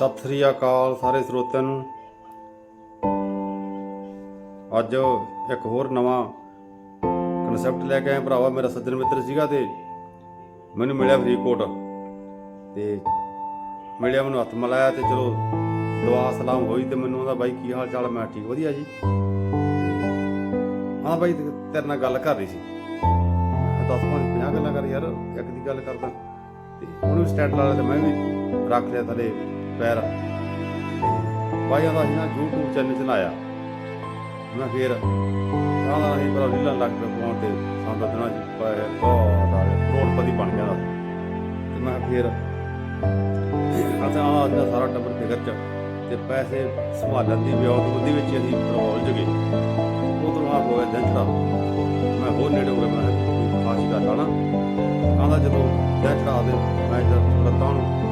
ਸਤਿ ਸ੍ਰੀ ਅਕਾਲ ਸਾਰੇ ਸਰੋਤਿਆਂ ਨੂੰ। ਅੱਜ ਇੱਕ ਹੋਰ ਨਵਾਂ ਕਨਸੈਪਟ ਲੈ ਕੇ ਆਏ ਭਰਾਵਾ, ਮੇਰਾ ਸੱਜਣ ਮਿੱਤਰ ਸੀਗਾ ਤੇ ਮੈਨੂੰ ਮਿਲਿਆ ਫਰੀਦਕੋਟ। ਤੇ ਮਿਲਿਆ ਮੈਨੂੰ ਹੱਥ ਮਿਲਾਇਆ ਤੇ ਚਲੋ ਦੁਆ, ਸਲਾਮ ਹੋਈ ਤੇ ਮੈਨੂੰ ਉਹਦਾ, ਬਾਈ, ਕੀ ਹਾਲ ਚਾਲ ਮੈਂ ਠੀਕ, ਵਧੀਆ ਜੀ। ਹਾਂ ਬਾਈ ਤੇਰੇ ਨਾਲ ਗੱਲ ਕਰ ਰਹੀ ਸੀ। ਮੈਂ 10 50 ਗੱਲਾਂ ਕਰ ਯਾਰ, ਇੱਕ ਦੀ ਗੱਲ ਕਰਦਾ। ਤੇ ਉਹਨੂੰ ਸਟੈਂਡ ਲਾ ਲਿਆ ਤੇ ਮੈਂ ਵੀ ਰੱਖ ਲਿਆ ਥਲੇ। ਪੈਰ। ਬਾਈ ਆਂਦਾ ਸੀ YouTube ਚੈਨਲ ਚਲਾਇਆ। ਮੈਂ ਫੇਰ ਆਂਦਾ ਨਹੀਂ ਪਰ ਰੀਲਾਂ ਲੱਗ ਪਿਆ ਪਾਉਣ ਤੇ ਸੰਦ ਦਿਨਾਂ ਚ ਪਾਇਆ ਬਹੁਤ ਆ ਕਰੋੜਪਤੀ ਬਣ ਗਿਆ ਤੇ ਮੈਂ ਫੇਰ ਅਸਾਂ ਆਂਦਾ ਸਾਰਾ ਟੱਬਰ ਫਿਕਰ ਚ ਤੇ ਪੈਸੇ ਸੰਭਾਲਣ ਦੀ ਵਿਆਹ ਬੁੱਧੀ ਵਿੱਚ ਅਸੀਂ ਪ੍ਰਭਾਵ ਜਗੇ ਉਦੋਂ ਆ ਹੋਇਆ ਜੰਟੜਾ ਮੈਂ ਹੋਰ ਨੇੜੇ ਹੋ ਗਿਆ, ਮੈਂ ਕਿਹਾ ਗੱਲ ਆ ਆਂਦਾ ਜਦੋਂ ਜੰਟੜਾ ਦੇ, ਮੈਂ ਜਦ ਲੱਤਾਂ ਨੂੰ